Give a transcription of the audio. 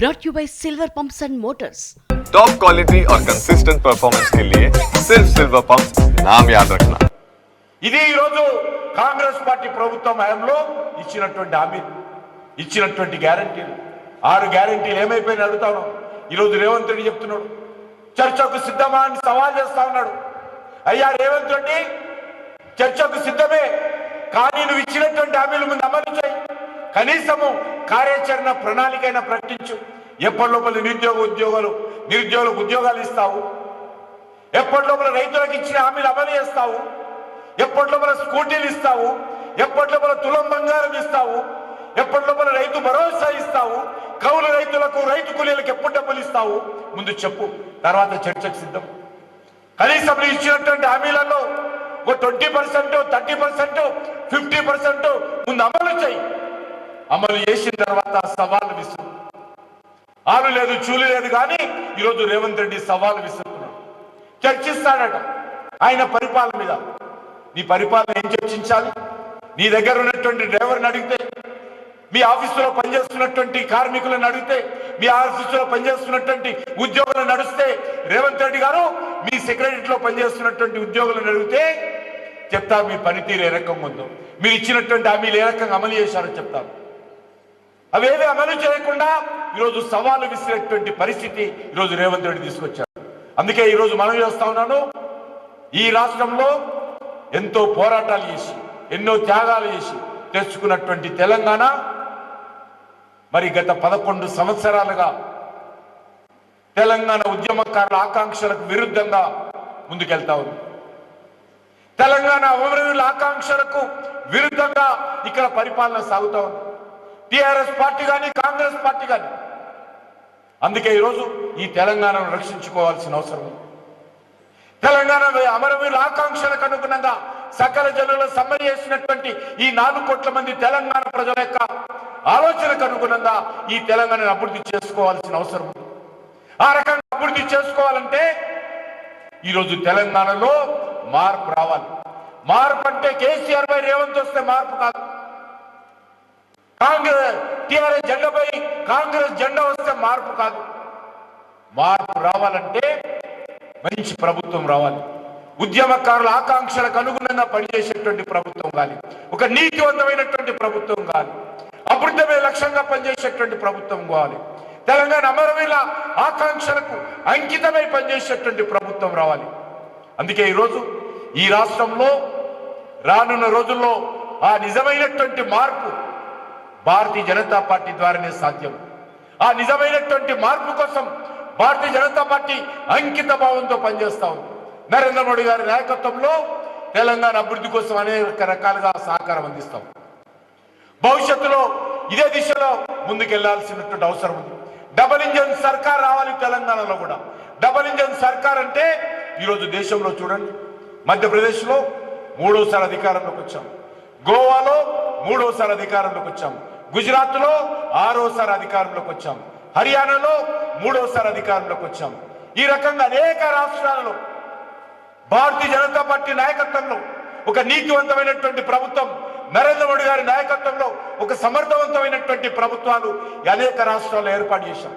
brought you by Silver Pumps and Motors. Top quality और consistent performance के लिए सिर्फ सिल्वर पंप नाम याद रखना ఇది ఈరోజు కాంగ్రెస్ పార్టీ ప్రభుత్వం హయాంలో ఇచ్చినటువంటి హామీలు ఇచ్చినటువంటి గ్యారంటీలు ఆరు గ్యారంటీలు ఏమైపోయినా అడుగుతాను ఈరోజు రేవంత్ రెడ్డి చెప్తున్నాడు చర్చకు సిద్ధమా అని సవాల్ చేస్తా ఉన్నాడు అయ్యా రేవంత్ రెడ్డి చర్చకు సిద్ధమే కానీ నువ్వు ఇచ్చినటువంటి హామీలు ముందు అమలు చేయి కనీసము కార్యాచరణ ప్రణాళికైనా ప్రకటించు. ఎప్పటి లోపల నిరుద్యోగ ఉద్యోగాలు నిరుద్యోగులకు ఉద్యోగాలు ఇస్తావు. ఎప్పటి లోపల రైతులకు ఇచ్చిన హామీలు అమలు చేస్తావు. ఎప్పటి లోపల స్కూటీలు ఇస్తావు. ఎప్పటి లోపల తులం బంగారం ఇస్తావు. ఎప్పటి లోపల రైతు భరోసా ఇస్తావు. కౌలు రైతులకు రైతు కూలీలకు ఎప్పుడు డబ్బులు ఇస్తావు? ముందు చెప్పు. తర్వాత చర్చకు సిద్ధం. కనీసం నువ్వు ఇచ్చినటువంటి హామీలలో ఒక twenty percent thirty percent fifty percent ముందు అమలు చేయి. అమలు చేసిన తర్వాత సవాళ్ళు విసురు. ఆలు లేదు చూలు లేదు కానీ ఈరోజు రేవంత్ రెడ్డి సవాలు విసురుతున్నాడు. చర్చిస్తాడట. ఆయన పరిపాలన మీద. నీ పరిపాలన ఏం చర్చించాలి? నీ దగ్గర ఉన్నటువంటి డ్రైవర్ని అడిగితే మీ ఆఫీసులో పనిచేస్తున్నటువంటి కార్మికులను అడిగితే మీ ఆఫీసులో పనిచేస్తున్నటువంటి ఉద్యోగులను నడిస్తే రేవంత్ రెడ్డి గారు మీ సెక్రటరీలో పనిచేస్తున్నటువంటి ఉద్యోగులను అడిగితే చెప్తా మీ పనితీరు ఏ రకంగా ఉందో. మీరు ఇచ్చినటువంటి హామీలు ఏ రకంగా అమలు చేశారో చెప్తారు అవేవి అమలు చేయకుండా ఈరోజు సవాలు విసిరేటువంటి పరిస్థితి ఈరోజు రేవంత్ రెడ్డి తీసుకొచ్చారు. అందుకే ఈరోజు మనం చేస్తా ఉన్నాను ఈ రాష్ట్రంలో ఎంతో పోరాటాలు చేసి ఎన్నో త్యాగాలు చేసి తెచ్చుకున్నటువంటి తెలంగాణ మరి గత పదకొండు సంవత్సరాలుగా తెలంగాణ ఉద్యమకారుల ఆకాంక్షలకు విరుద్ధంగా ముందుకెళ్తా ఉంది. తెలంగాణ అభివృద్ధుల ఆకాంక్షలకు విరుద్ధంగా ఇక్కడ పరిపాలన సాగుతా ఉంది. టిఆర్ఎస్ పార్టీ కానీ కాంగ్రెస్ పార్టీ కానీ అందుకే ఈరోజు ఈ తెలంగాణను రక్షించుకోవాల్సిన అవసరం తెలంగాణ అమరవీరుల ఆకాంక్షలకు అనుగుణంగా సకల జనులు సమ్మరి చేసినటువంటి ఈ నాలుగు కోట్ల మంది తెలంగాణ ప్రజల యొక్క ఆలోచనకు అనుగుణంగా ఈ తెలంగాణను అభివృద్ధి చేసుకోవాల్సిన అవసరం ఆ రకంగా అభివృద్ధి చేసుకోవాలంటే ఈరోజు తెలంగాణలో మార్పు రావాలి. మార్పు అంటే కేసీఆర్ పై రేవంత్ వస్తే మార్పు కాదు. కాంగ్రెస్ టిఆర్ఎస్ జెండాపై కాంగ్రెస్ జెండా వస్తే మార్పు కాదు. మార్పు రావాలంటే మంచి ప్రభుత్వం రావాలి. ఉద్యమకారుల ఆకాంక్షలకు అనుగుణంగా పనిచేసేటువంటి ప్రభుత్వం కాదు ఒక నీతివంతమైనటువంటి ప్రభుత్వం కాదు అభివృద్ధమే లక్ష్యంగా పనిచేసేటువంటి ప్రభుత్వం కావాలి. తెలంగాణ అమరవీల ఆకాంక్షలకు అంకితమై పనిచేసేటువంటి ప్రభుత్వం రావాలి. అందుకే ఈరోజు ఈ రాష్ట్రంలో రానున్న రోజుల్లో ఆ నిజమైనటువంటి మార్పు భారతీయ జనతా పార్టీ ద్వారానే సాధ్యం. ఆ నిజమైనటువంటి మార్పు కోసం భారతీయ జనతా పార్టీ అంకిత భావంతో పనిచేస్తా ఉంది. నరేంద్ర మోడీ గారి నాయకత్వంలో తెలంగాణ అభివృద్ధి కోసం అనేక రకాలుగా సహకారం అందిస్తాం. భవిష్యత్తులో ఇదే దిశలో ముందుకెళ్ళాల్సినటువంటి అవసరం ఉంది. డబల్ ఇంజన్ సర్కార్ రావాలి తెలంగాణలో కూడా. డబల్ ఇంజన్ సర్కార్ అంటే ఈరోజు దేశంలో చూడండి. మధ్యప్రదేశ్లో మూడోసారి అధికారంలోకి వచ్చాం. గోవాలో మూడోసారి అధికారంలోకి వచ్చాము గుజరాత్లో ఆరోసారి అధికారంలోకి వచ్చాం. హర్యానాలో మూడోసారి అధికారంలోకి వచ్చాం. ఈ రకంగా అనేక రాష్ట్రాలలో భారతీయ జనతా పార్టీ నాయకత్వంలో ఒక నీతివంతమైనటువంటి ప్రభుత్వం నరేంద్ర మోడీ గారి నాయకత్వంలో ఒక సమర్థవంతమైనటువంటి ప్రభుత్వాలు ఈ అనేక రాష్ట్రాల్లో ఏర్పాటు చేశాం.